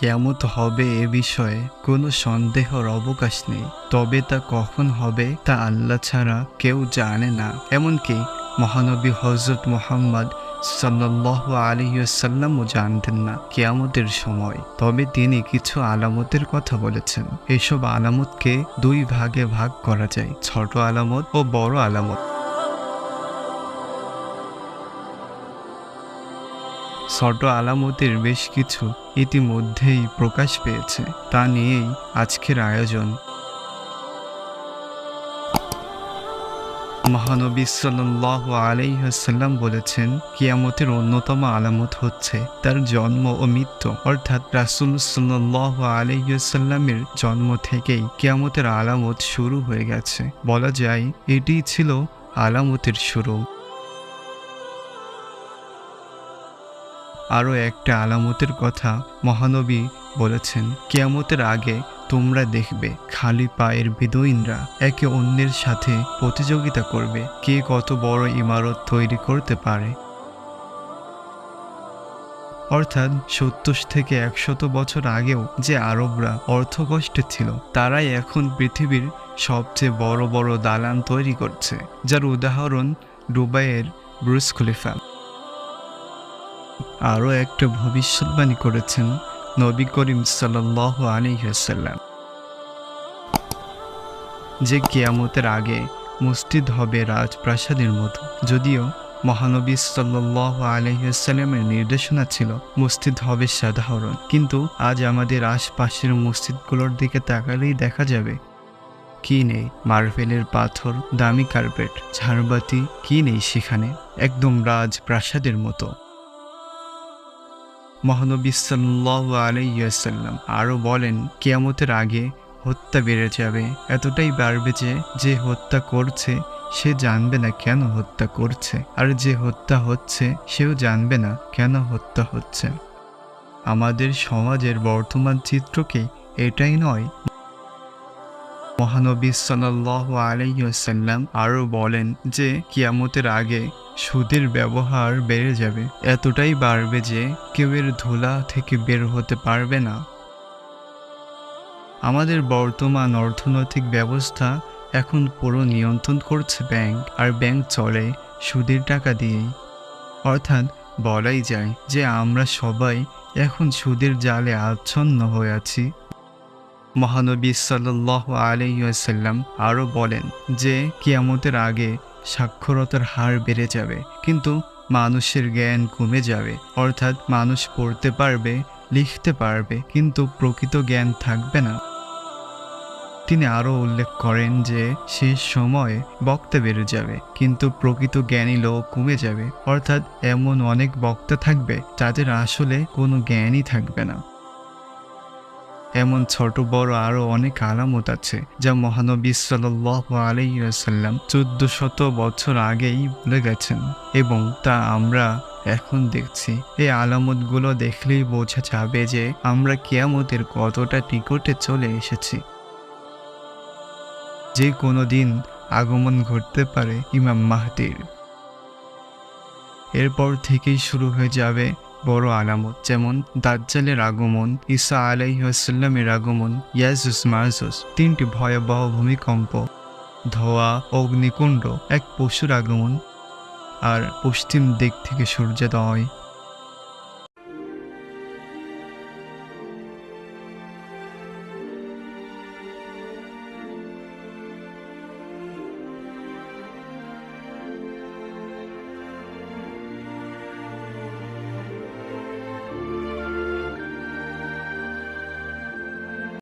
কেয়ামত হবে এ বিষয়ে কোনো সন্দেহর অবকাশ নেই। তবে তা কখন হবে তা আল্লাহ ছাড়া কেউ জানে না। এমনকি মহানবী হজরত মোহাম্মদ সাল্লাহ আলিয়াল্লামও জানতেন না কেয়ামতের সময়। তবে তিনি কিছু আলামতের কথা বলেছেন। এসব আলামতকে দুই ভাগে ভাগ করা যায়। ছোট আলামত ও বড় আলামত। ছোট আলামতের বেশ কিছু ইতিমধ্যেই প্রকাশ পেয়েছে, তা নিয়েই আজকের আয়োজন। মহানবী সাল্লাহ আলাইহাল্লাম বলেছেন, কিয়ামতের অন্যতম আলামত হচ্ছে তার জন্ম ও মৃত্যু। অর্থাৎ রাসুল সাল্লাহ আলাইসাল্লামের জন্ম থেকেই কিয়ামতের আলামত শুরু হয়ে গেছে। বলা যায় এটি ছিল আলামতের শুরু। আরও একটা আলামতের কথা মহানবী বলেছেন, কেয়ামতের আগে তোমরা দেখবে খালি পায়ের বেদুইনরা একে অন্যের সাথে প্রতিযোগিতা করবে, কে কত বড় ইমারত তৈরি করতে পারে। অর্থাৎ সত্তর থেকে একশত বছর আগেও যে আরবরা অর্থকষ্টে ছিল, তারাই এখন পৃথিবীর সবচেয়ে বড় বড় দালান তৈরি করছে, যার উদাহরণ দুবাইয়ের ব্রুস খলিফা। আরও একটা ভবিষ্যৎবাণী করেছেন নবী করিম সাল্লাহ আলিহাসাল্লাম যে কিয়ামতের আগে মসজিদ হবে রাজপ্রাসাদের মতো। যদিও মহানবী সাল্লাহ আলহিসাল্লামের নির্দেশনা ছিল, মসজিদ হবে সাধারণ। কিন্তু আজ আমাদের আশপাশের মসজিদগুলোর দিকে তাকালেই দেখা যাবে, কি নেই মার্বেলের পাথর, দামি কার্পেট, ঝাড়বাতি, কি নেই সেখানে? একদম রাজপ্রাসাদের মতো। মহানবী সাল্লাহ আলাইসাল্লাম আরও বলেন, কেয়ামতের আগে হত্যা বেড়ে যাবে। এতটাই বাড়বে যে যে হত্যা করছে, সে জানবে না কেন হত্যা করছে। আর যে হত্যা হচ্ছে, সেও জানবে না কেন হত্যা হচ্ছে। আমাদের সমাজের বর্তমান চিত্রকে এটাই নয়। মহানবী সাল্লাহ আলাইসাল্লাম আরও বলেন যে, কিয়ামতের আগে সুদের ব্যবহার বেড়ে যাবে। এতটাই বাড়বে যে কেউ এর ধুলা থেকে বের হতে পারবে না। আমাদের বর্তমান অর্থনৈতিক ব্যবস্থা এখন পুরো নিয়ন্ত্রণ করছে ব্যাংক, আর ব্যাংক চলে সুদের টাকা দিয়েই। অর্থাৎ বলাই যায় যে আমরা সবাই এখন সুদের জালে আচ্ছন্ন হয়ে আছি। মহানবী সাল্লাহ আলাইসাল্লাম আরও বলেন যে কিয়ামতের আগে সাক্ষরতার হার বেড়ে যাবে, কিন্তু মানুষের জ্ঞান কমে যাবে। অর্থাৎ মানুষ পড়তে পারবে, লিখতে পারবে, কিন্তু প্রকৃত জ্ঞান থাকবে না। তিনি আরও উল্লেখ করেন যে সেই সময়ে বক্তা বেড়ে যাবে, কিন্তু প্রকৃত জ্ঞানী লোক কমে যাবে। অর্থাৎ এমন অনেক বক্তা থাকবে, যাদের আসলে কোনো জ্ঞানই থাকবে না। এমন ছোট, বড় আরও অনেক আলামত আছে যা মহানবী সাল্লাহ আলাইসাল্লাম চোদ্দ শত বছর আগেই বলে গেছেন এবং তা আমরা এখন দেখছি। এই আলামতগুলো দেখলেই বোঝা যাবে যে আমরা কেয়ামতের কতটা নিকটে চলে এসেছি। যে কোনো দিন আগমন ঘটতে পারে ইমাম মাহদির। এরপর থেকেই শুরু হয়ে যাবে বড় আলামত, যেমন দাজ্জালের আগমন, ঈসা আলাইসাল্লামের আগমন ইয়াজুস মারজুস তিনটি ভয়াবহ ভূমিকম্প, ধোয়া, অগ্নিকুণ্ড, এক পশুর আগমন, আর পশ্চিম দিক থেকে সূর্যোদয়।